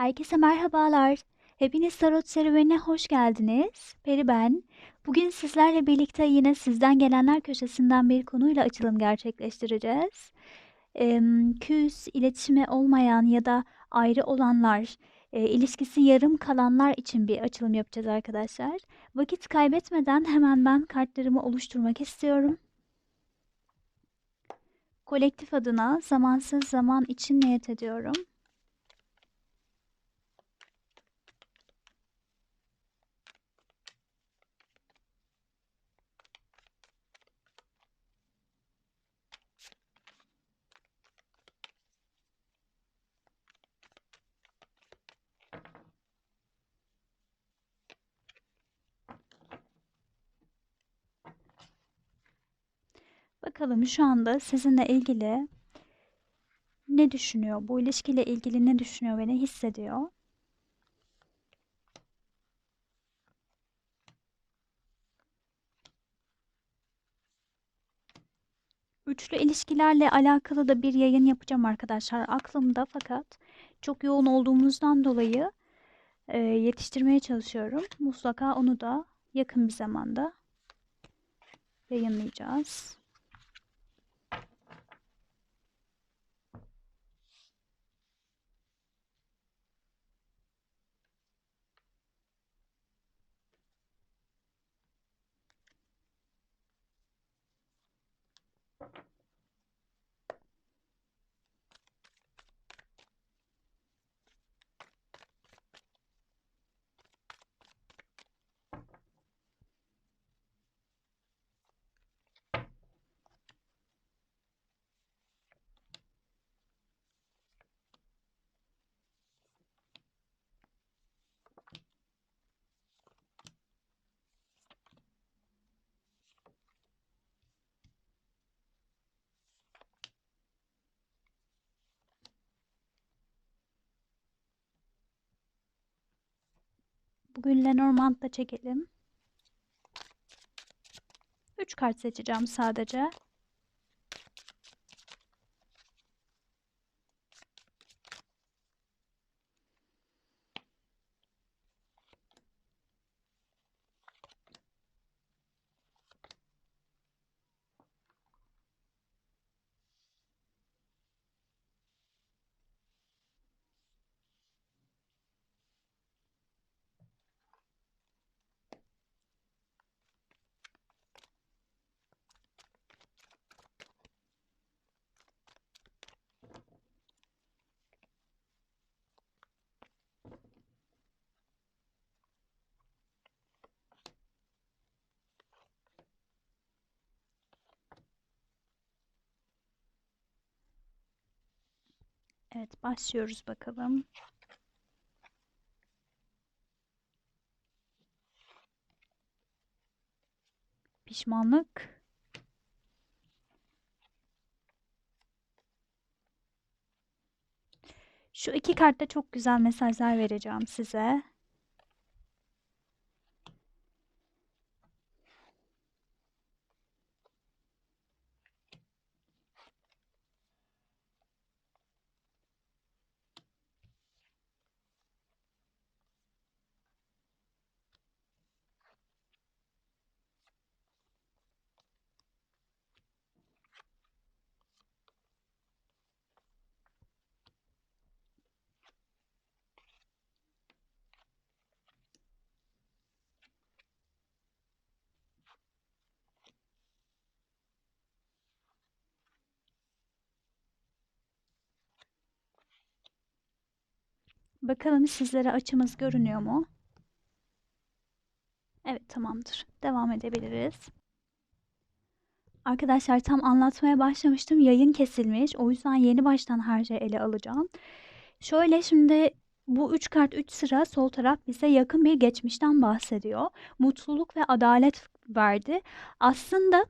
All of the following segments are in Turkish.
Herkese merhabalar. Hepiniz Tarot serüvenine hoş geldiniz. Peri ben. Bugün sizlerle birlikte yine sizden gelenler köşesinden bir konuyla açılım gerçekleştireceğiz. Em, küs, iletişimi olmayan ya da ayrı olanlar, e, ilişkisi yarım kalanlar için bir açılım yapacağız arkadaşlar. Vakit kaybetmeden hemen ben kartlarımı oluşturmak istiyorum. Kolektif adına zamansız zaman için niyet ediyorum. Bakalım şu anda sizinle ilgili ne düşünüyor? Bu ilişkiyle ilgili ne düşünüyor ve ne hissediyor? Üçlü ilişkilerle alakalı da bir yayın yapacağım arkadaşlar. Aklımda fakat çok yoğun olduğumuzdan dolayı e, yetiştirmeye çalışıyorum. Mutlaka onu da yakın bir zamanda yayınlayacağız. Bugün Lenormand'da çekelim. 3 kart seçeceğim sadece. Evet, başlıyoruz bakalım. Pişmanlık. Şu iki kartta çok güzel mesajlar vereceğim size. Bakalım sizlere açımız görünüyor mu? Evet, tamamdır. Devam edebiliriz. Arkadaşlar tam anlatmaya başlamıştım. Yayın kesilmiş. O yüzden yeni baştan her şeyi ele alacağım. Şöyle şimdi bu üç kart üç sıra sol taraf bize yakın bir geçmişten bahsediyor. Mutluluk ve adalet verdi. Aslında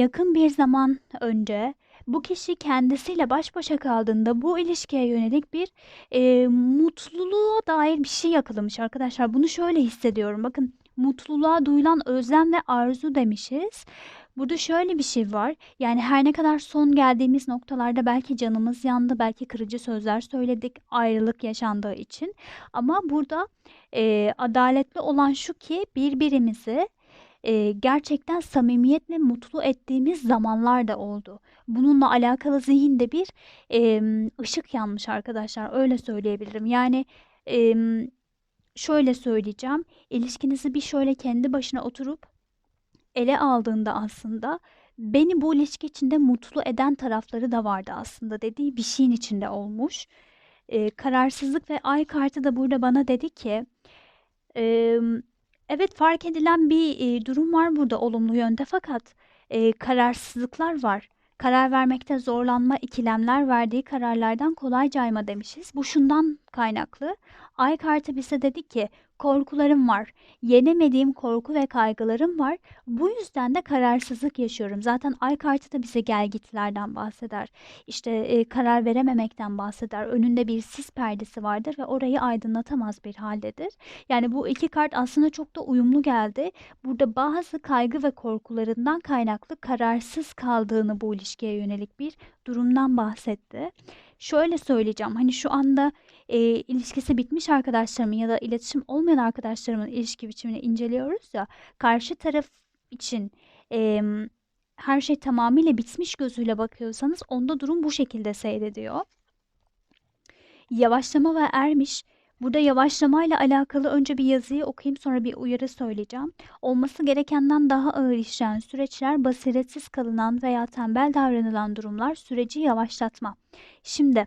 yakın bir zaman önce bu kişi kendisiyle baş başa kaldığında bu ilişkiye yönelik bir e, mutluluğa dair bir şey yakalamış arkadaşlar. Bunu şöyle hissediyorum. Bakın mutluluğa duyulan özlem ve arzu demişiz. Burada şöyle bir şey var. Yani her ne kadar son geldiğimiz noktalarda belki canımız yandı, belki kırıcı sözler söyledik ayrılık yaşandığı için. Ama burada e, adaletli olan şu ki birbirimizi e, gerçekten samimiyetle mutlu ettiğimiz zamanlar da oldu. Bununla alakalı zihinde bir e, ışık yanmış arkadaşlar. Öyle söyleyebilirim. Yani e, şöyle söyleyeceğim. İlişkinizi bir şöyle kendi başına oturup ele aldığında aslında beni bu ilişki içinde mutlu eden tarafları da vardı aslında dediği bir şeyin içinde olmuş. Ee, kararsızlık ve ay kartı da burada bana dedi ki e, evet fark edilen bir e, durum var burada olumlu yönde fakat e, kararsızlıklar var. Karar vermekte zorlanma, ikilemler verdiği kararlardan kolay cayma demişiz. Bu şundan kaynaklı. Ay kartı bize dedi ki korkularım var. Yenemediğim korku ve kaygılarım var. Bu yüzden de kararsızlık yaşıyorum. Zaten ay kartı da bize gelgitlerden bahseder. İşte e, karar verememekten bahseder. Önünde bir sis perdesi vardır ve orayı aydınlatamaz bir haldedir. Yani bu iki kart aslında çok da uyumlu geldi. Burada bazı kaygı ve korkularından kaynaklı kararsız kaldığını bu ilişkiye yönelik bir durumdan bahsetti. Şöyle söyleyeceğim. Hani şu anda e, ilişkisi bitmiş arkadaşlarımın ya da iletişim olmayan arkadaşlarımın ilişki biçimini inceliyoruz ya. Karşı taraf için e, her şey tamamıyla bitmiş gözüyle bakıyorsanız onda durum bu şekilde seyrediyor. Yavaşlama ve ermiş. Burada yavaşlamayla alakalı önce bir yazıyı okuyayım sonra bir uyarı söyleyeceğim. Olması gerekenden daha ağır işleyen süreçler, basiretsiz kalınan veya tembel davranılan durumlar süreci yavaşlatma. Şimdi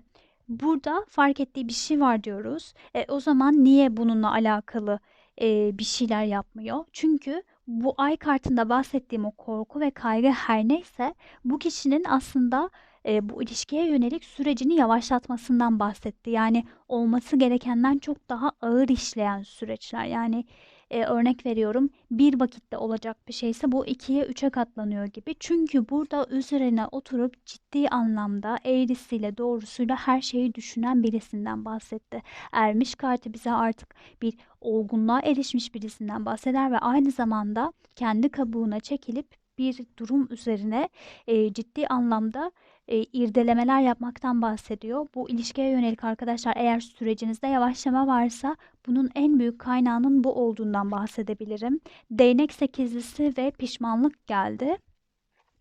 burada fark ettiği bir şey var diyoruz. E, o zaman niye bununla alakalı e, bir şeyler yapmıyor? Çünkü bu ay kartında bahsettiğim o korku ve kaygı her neyse bu kişinin aslında e, bu ilişkiye yönelik sürecini yavaşlatmasından bahsetti. Yani olması gerekenden çok daha ağır işleyen süreçler. Yani e, örnek veriyorum bir vakitte olacak bir şeyse bu ikiye üçe katlanıyor gibi. Çünkü burada üzerine oturup ciddi anlamda eğrisiyle doğrusuyla her şeyi düşünen birisinden bahsetti. Ermiş kartı bize artık bir olgunluğa erişmiş birisinden bahseder ve aynı zamanda kendi kabuğuna çekilip bir durum üzerine e, ciddi anlamda e, irdelemeler yapmaktan bahsediyor. Bu ilişkiye yönelik arkadaşlar eğer sürecinizde yavaşlama varsa bunun en büyük kaynağının bu olduğundan bahsedebilirim. Değnek sekizlisi ve pişmanlık geldi.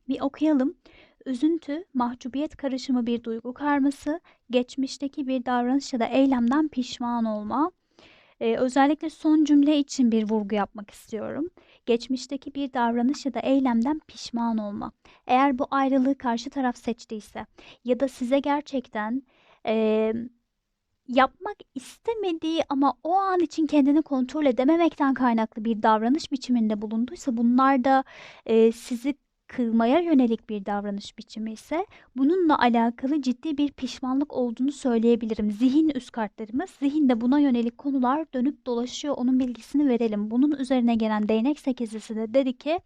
Bir okuyalım. Üzüntü, mahcubiyet karışımı bir duygu karması, geçmişteki bir davranış ya da eylemden pişman olma. Ee, özellikle son cümle için bir vurgu yapmak istiyorum geçmişteki bir davranış ya da eylemden pişman olma. Eğer bu ayrılığı karşı taraf seçtiyse ya da size gerçekten e, yapmak istemediği ama o an için kendini kontrol edememekten kaynaklı bir davranış biçiminde bulunduysa bunlar da e, sizi kırmaya yönelik bir davranış biçimi ise bununla alakalı ciddi bir pişmanlık olduğunu söyleyebilirim. Zihin üst kartlarımız, zihinde buna yönelik konular dönüp dolaşıyor. Onun bilgisini verelim. Bunun üzerine gelen değnek sekizlisi de dedi ki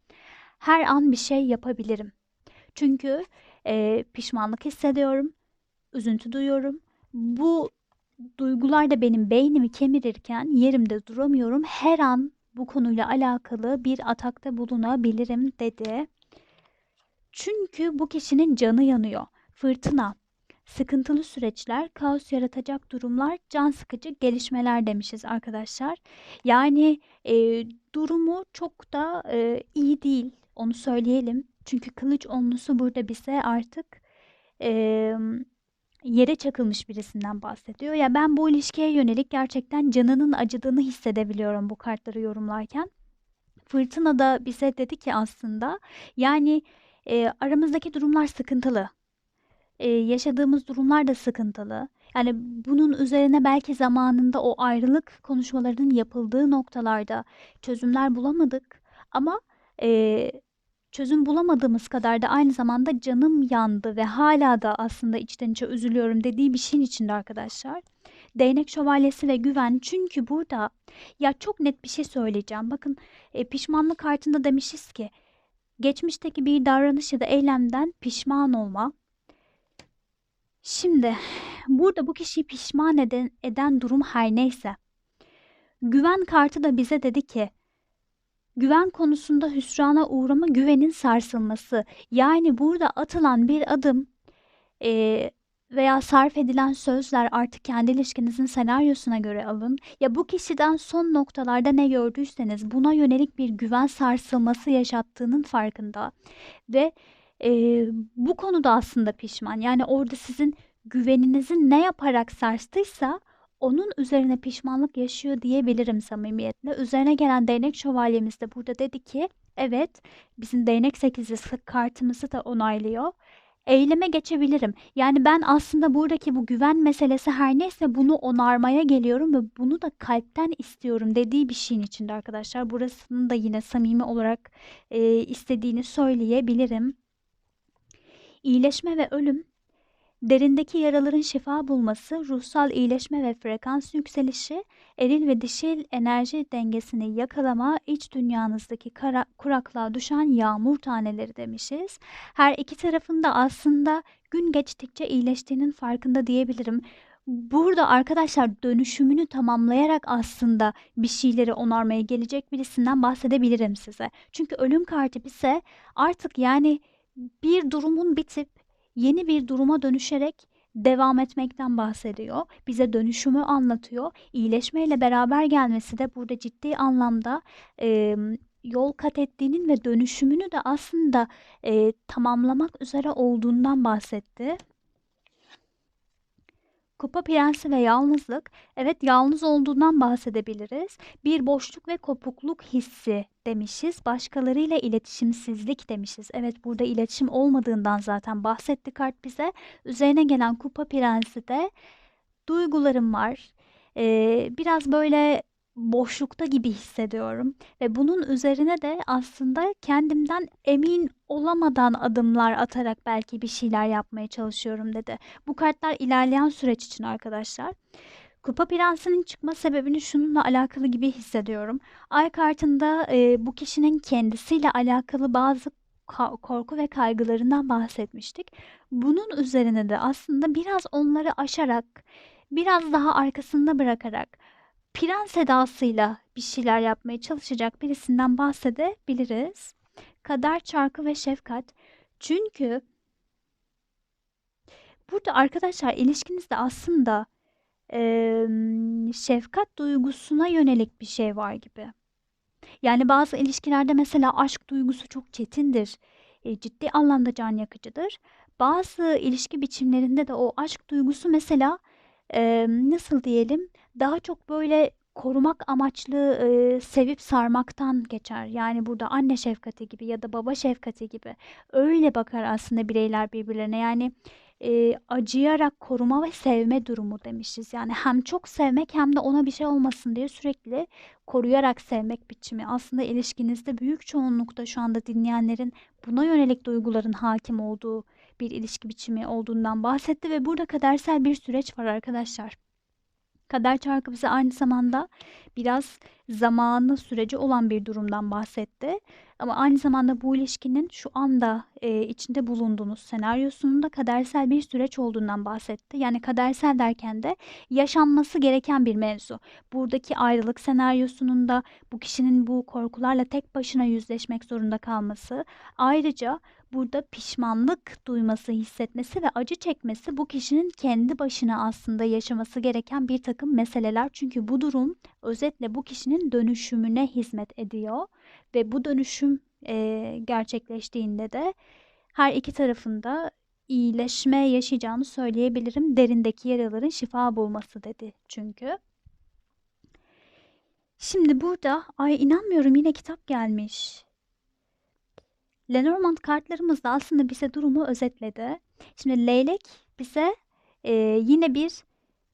her an bir şey yapabilirim. Çünkü e, pişmanlık hissediyorum, üzüntü duyuyorum. Bu duygular da benim beynimi kemirirken yerimde duramıyorum. Her an bu konuyla alakalı bir atakta bulunabilirim dedi. Çünkü bu kişinin canı yanıyor. Fırtına, sıkıntılı süreçler, kaos yaratacak durumlar, can sıkıcı gelişmeler demişiz arkadaşlar. Yani e, durumu çok da e, iyi değil. Onu söyleyelim. Çünkü kılıç onlusu burada bize artık e, yere çakılmış birisinden bahsediyor. Ya ben bu ilişkiye yönelik gerçekten canının acıdığını hissedebiliyorum bu kartları yorumlarken. Fırtına da bize dedi ki aslında yani e, aramızdaki durumlar sıkıntılı. E, yaşadığımız durumlar da sıkıntılı. Yani bunun üzerine belki zamanında o ayrılık konuşmalarının yapıldığı noktalarda çözümler bulamadık. Ama e, çözüm bulamadığımız kadar da aynı zamanda canım yandı ve hala da aslında içten içe üzülüyorum dediği bir şeyin içinde arkadaşlar. Değnek şövalyesi ve güven çünkü burada ya çok net bir şey söyleyeceğim. Bakın e, pişmanlık kartında demişiz ki geçmişteki bir davranış ya da eylemden pişman olma. Şimdi burada bu kişiyi pişman eden, eden durum her neyse. Güven kartı da bize dedi ki güven konusunda hüsrana uğrama, güvenin sarsılması. Yani burada atılan bir adım eee, veya sarf edilen sözler artık kendi ilişkinizin senaryosuna göre alın. Ya bu kişiden son noktalarda ne gördüyseniz buna yönelik bir güven sarsılması yaşattığının farkında ve eee, bu konuda aslında pişman. Yani orada sizin güveninizi ne yaparak sarstıysa onun üzerine pişmanlık yaşıyor diyebilirim samimiyetle. Üzerine gelen değnek şövalyemiz de burada dedi ki evet bizim değnek sekizlisi kartımızı da onaylıyor. Eyleme geçebilirim. Yani ben aslında buradaki bu güven meselesi her neyse bunu onarmaya geliyorum ve bunu da kalpten istiyorum dediği bir şeyin içinde arkadaşlar. Burasını da yine samimi olarak e, istediğini söyleyebilirim. İyileşme ve ölüm Derindeki yaraların şifa bulması, ruhsal iyileşme ve frekans yükselişi, eril ve dişil enerji dengesini yakalama, iç dünyanızdaki kara, kuraklığa düşen yağmur taneleri demişiz. Her iki tarafında aslında gün geçtikçe iyileştiğinin farkında diyebilirim. Burada arkadaşlar dönüşümünü tamamlayarak aslında bir şeyleri onarmaya gelecek birisinden bahsedebilirim size. Çünkü ölüm kartı bize artık yani bir durumun bitip yeni bir duruma dönüşerek devam etmekten bahsediyor. Bize dönüşümü anlatıyor. İyileşmeyle beraber gelmesi de burada ciddi anlamda e, yol kat ettiğinin ve dönüşümünü de aslında e, tamamlamak üzere olduğundan bahsetti. Kupa prensi ve yalnızlık, evet yalnız olduğundan bahsedebiliriz. Bir boşluk ve kopukluk hissi demişiz. Başkalarıyla iletişimsizlik demişiz. Evet burada iletişim olmadığından zaten bahsetti kart bize. Üzerine gelen kupa prensi de duygularım var. Ee, biraz böyle boşlukta gibi hissediyorum ve bunun üzerine de aslında kendimden emin olamadan adımlar atarak belki bir şeyler yapmaya çalışıyorum dedi. Bu kartlar ilerleyen süreç için arkadaşlar. Kupa Prensi'nin çıkma sebebini şununla alakalı gibi hissediyorum. Ay kartında e, bu kişinin kendisiyle alakalı bazı korku ve kaygılarından bahsetmiştik. Bunun üzerine de aslında biraz onları aşarak, biraz daha arkasında bırakarak prens edasıyla bir şeyler yapmaya çalışacak birisinden bahsedebiliriz. Kader çarkı ve şefkat. Çünkü burada arkadaşlar ilişkinizde aslında e, şefkat duygusuna yönelik bir şey var gibi. Yani bazı ilişkilerde mesela aşk duygusu çok çetindir. E, ciddi anlamda can yakıcıdır. Bazı ilişki biçimlerinde de o aşk duygusu mesela e, nasıl diyelim daha çok böyle korumak amaçlı e, sevip sarmaktan geçer. Yani burada anne şefkati gibi ya da baba şefkati gibi öyle bakar aslında bireyler birbirlerine. Yani e, acıyarak koruma ve sevme durumu demişiz. Yani hem çok sevmek hem de ona bir şey olmasın diye sürekli koruyarak sevmek biçimi. Aslında ilişkinizde büyük çoğunlukta şu anda dinleyenlerin buna yönelik duyguların hakim olduğu bir ilişki biçimi olduğundan bahsetti ve burada kadersel bir süreç var arkadaşlar. Kader çarkı bize aynı zamanda biraz zamanı süreci olan bir durumdan bahsetti. Ama aynı zamanda bu ilişkinin şu anda e, içinde bulunduğunuz senaryosunun da kadersel bir süreç olduğundan bahsetti. Yani kadersel derken de yaşanması gereken bir mevzu. Buradaki ayrılık senaryosunun da bu kişinin bu korkularla tek başına yüzleşmek zorunda kalması. Ayrıca burada pişmanlık duyması, hissetmesi ve acı çekmesi bu kişinin kendi başına aslında yaşaması gereken bir takım meseleler. Çünkü bu durum özetle bu kişinin dönüşümüne hizmet ediyor ve bu dönüşüm e, gerçekleştiğinde de her iki tarafında iyileşme yaşayacağını söyleyebilirim. Derindeki yaraların şifa bulması dedi çünkü. Şimdi burada ay inanmıyorum yine kitap gelmiş. Lenormand kartlarımız da aslında bize durumu özetledi. Şimdi leylek bize e, yine bir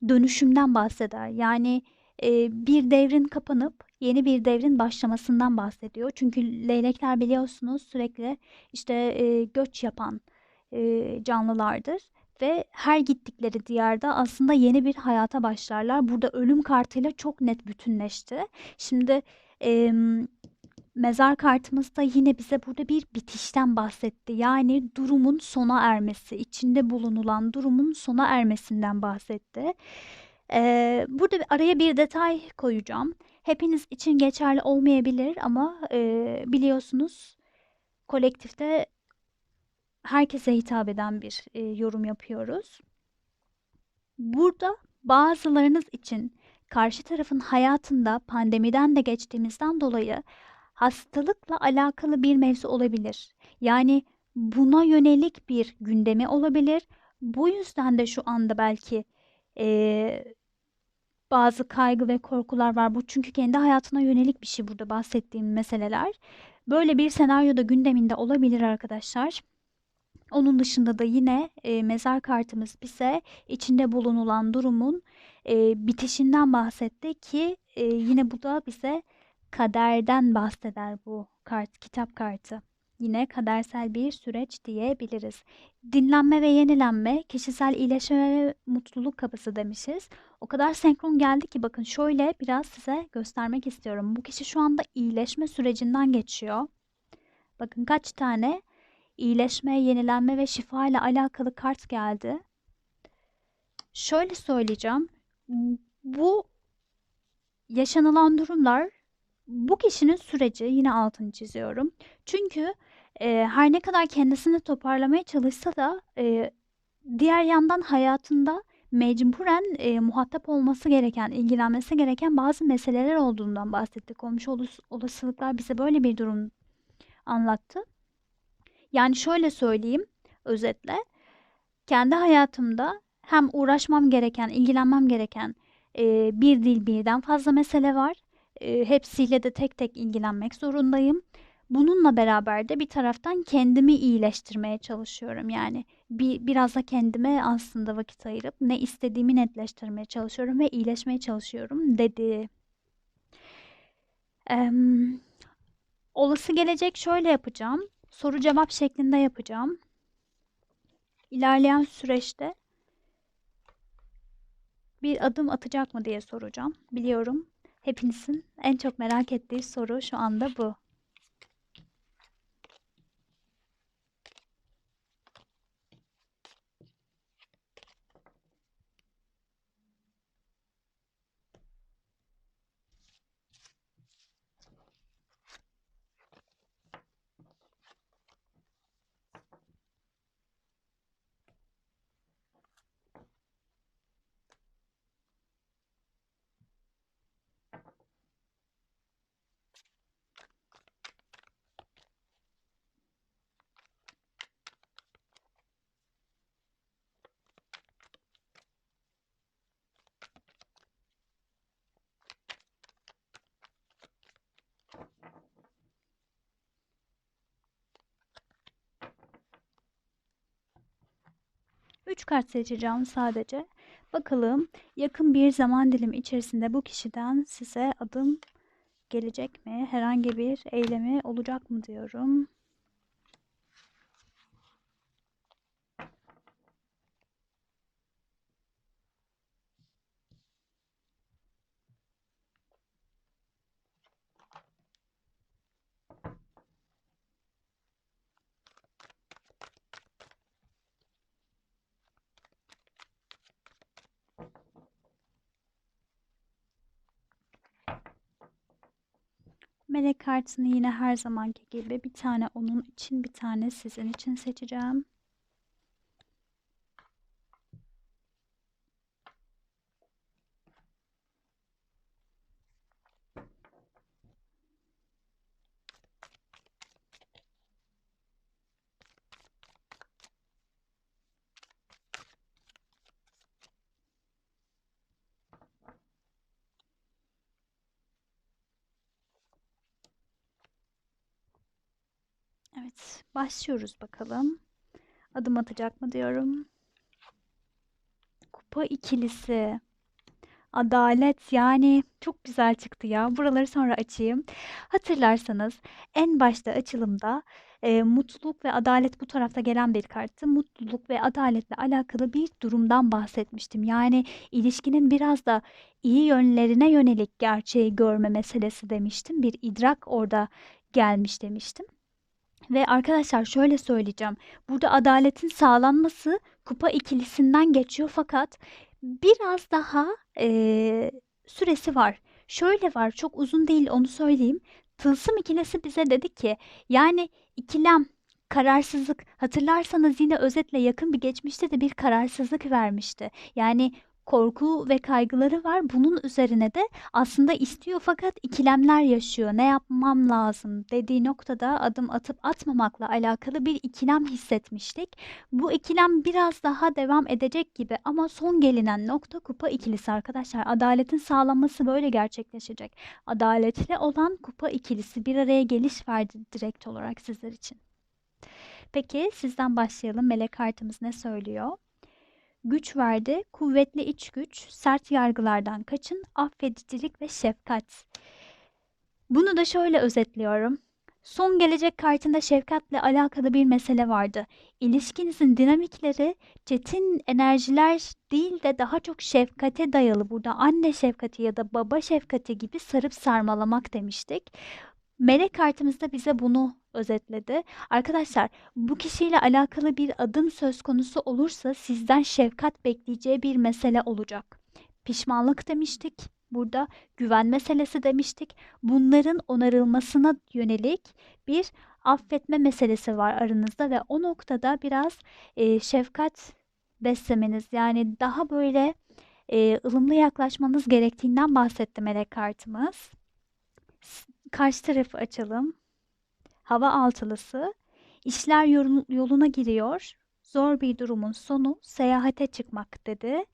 dönüşümden bahseder. Yani e, bir devrin kapanıp yeni bir devrin başlamasından bahsediyor. Çünkü leylekler biliyorsunuz sürekli işte e, göç yapan e, canlılardır ve her gittikleri diyarda aslında yeni bir hayata başlarlar. Burada ölüm kartıyla çok net bütünleşti. Şimdi e, mezar kartımızda yine bize burada bir bitişten bahsetti. Yani durumun sona ermesi, içinde bulunulan durumun sona ermesinden bahsetti. Eee, burada araya bir detay koyacağım. Hepiniz için geçerli olmayabilir ama eee, biliyorsunuz kolektifte herkese hitap eden bir eee, yorum yapıyoruz. Burada bazılarınız için karşı tarafın hayatında pandemiden de geçtiğimizden dolayı hastalıkla alakalı bir mevzu olabilir. Yani buna yönelik bir gündemi olabilir. Bu yüzden de şu anda belki eee, bazı kaygı ve korkular var. Bu çünkü kendi hayatına yönelik bir şey burada bahsettiğim meseleler. Böyle bir senaryoda gündeminde olabilir arkadaşlar. Onun dışında da yine e, mezar kartımız bize içinde bulunulan durumun e, bitişinden bahsetti ki e, yine bu da bize kaderden bahseder bu kart, kitap kartı. Yine kadersel bir süreç diyebiliriz. Dinlenme ve yenilenme, kişisel iyileşme ve mutluluk kapısı demişiz. O kadar senkron geldi ki bakın şöyle biraz size göstermek istiyorum. Bu kişi şu anda iyileşme sürecinden geçiyor. Bakın kaç tane iyileşme, yenilenme ve şifa ile alakalı kart geldi. Şöyle söyleyeceğim. Bu yaşanılan durumlar bu kişinin süreci yine altını çiziyorum. Çünkü e, her ne kadar kendisini toparlamaya çalışsa da e, diğer yandan hayatında mecburen e, muhatap olması gereken, ilgilenmesi gereken bazı meseleler olduğundan bahsettik. Komşu olas- olasılıklar bize böyle bir durum anlattı. Yani şöyle söyleyeyim özetle. Kendi hayatımda hem uğraşmam gereken, ilgilenmem gereken e, bir dil birden fazla mesele var. E, hepsiyle de tek tek ilgilenmek zorundayım. Bununla beraber de bir taraftan kendimi iyileştirmeye çalışıyorum. Yani bir, biraz da kendime aslında vakit ayırıp ne istediğimi netleştirmeye çalışıyorum ve iyileşmeye çalışıyorum dedi. Em, olası gelecek şöyle yapacağım. Soru cevap şeklinde yapacağım. İlerleyen süreçte bir adım atacak mı diye soracağım. Biliyorum hepinizin en çok merak ettiği soru şu anda bu. Üç kart seçeceğim sadece. Bakalım yakın bir zaman dilimi içerisinde bu kişiden size adım gelecek mi? Herhangi bir eylemi olacak mı diyorum. Melek kartını yine her zamanki gibi bir tane onun için bir tane sizin için seçeceğim. Evet, başlıyoruz bakalım. Adım atacak mı diyorum. Kupa ikilisi. Adalet yani çok güzel çıktı ya. Buraları sonra açayım. Hatırlarsanız en başta açılımda e, mutluluk ve adalet bu tarafta gelen bir karttı. Mutluluk ve adaletle alakalı bir durumdan bahsetmiştim. Yani ilişkinin biraz da iyi yönlerine yönelik gerçeği görme meselesi demiştim. Bir idrak orada gelmiş demiştim. Ve arkadaşlar şöyle söyleyeceğim. Burada adaletin sağlanması kupa ikilisinden geçiyor fakat Biraz daha eee, süresi var. Şöyle var, çok uzun değil onu söyleyeyim. Tılsım ikilisi bize dedi ki, yani ikilem, kararsızlık. Hatırlarsanız yine özetle yakın bir geçmişte de bir kararsızlık vermişti. Yani korku ve kaygıları var. Bunun üzerine de aslında istiyor fakat ikilemler yaşıyor. Ne yapmam lazım dediği noktada adım atıp atmamakla alakalı bir ikilem hissetmiştik. Bu ikilem biraz daha devam edecek gibi ama son gelinen nokta kupa ikilisi arkadaşlar. Adaletin sağlanması böyle gerçekleşecek. Adaletli olan kupa ikilisi bir araya geliş verdi direkt olarak sizler için. Peki sizden başlayalım. Melek kartımız ne söylüyor? Güç verdi, kuvvetli iç güç, sert yargılardan kaçın, affedicilik ve şefkat. Bunu da şöyle özetliyorum. Son gelecek kartında şefkatle alakalı bir mesele vardı. İlişkinizin dinamikleri çetin enerjiler değil de daha çok şefkate dayalı. Burada anne şefkati ya da baba şefkati gibi sarıp sarmalamak demiştik. Melek kartımız da bize bunu özetledi. Arkadaşlar bu kişiyle alakalı bir adım söz konusu olursa sizden şefkat bekleyeceği bir mesele olacak. Pişmanlık demiştik. Burada güven meselesi demiştik. Bunların onarılmasına yönelik bir affetme meselesi var aranızda ve o noktada biraz e, şefkat beslemeniz yani daha böyle e, ılımlı yaklaşmanız gerektiğinden bahsetti melek kartımız. Karşı tarafı açalım. Hava altılısı. İşler yol- yoluna giriyor. Zor bir durumun sonu seyahate çıkmak dedi.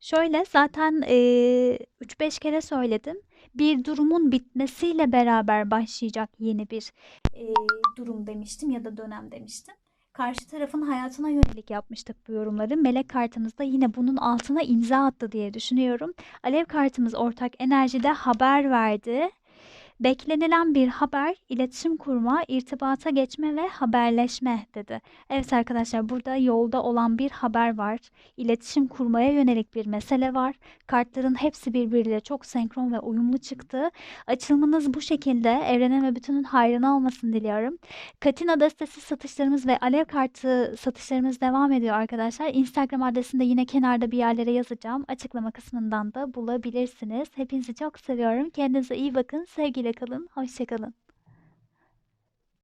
Şöyle zaten eee 3-5 kere söyledim. Bir durumun bitmesiyle beraber başlayacak yeni bir eee, durum demiştim ya da dönem demiştim. Karşı tarafın hayatına yönelik yapmıştık bu yorumları. Melek kartımız da yine bunun altına imza attı diye düşünüyorum. Alev kartımız ortak enerjide haber verdi. Beklenilen bir haber, iletişim kurma, irtibata geçme ve haberleşme dedi. Evet arkadaşlar burada yolda olan bir haber var. İletişim kurmaya yönelik bir mesele var. Kartların hepsi birbiriyle çok senkron ve uyumlu çıktı. Açılımınız bu şekilde. Evrenin ve bütünün hayrına olmasını diliyorum. Katina destesi satışlarımız ve alev kartı satışlarımız devam ediyor arkadaşlar. Instagram adresini de yine kenarda bir yerlere yazacağım. Açıklama kısmından da bulabilirsiniz. Hepinizi çok seviyorum. Kendinize iyi bakın. Sevgiyle kalın. Hoşça kalın.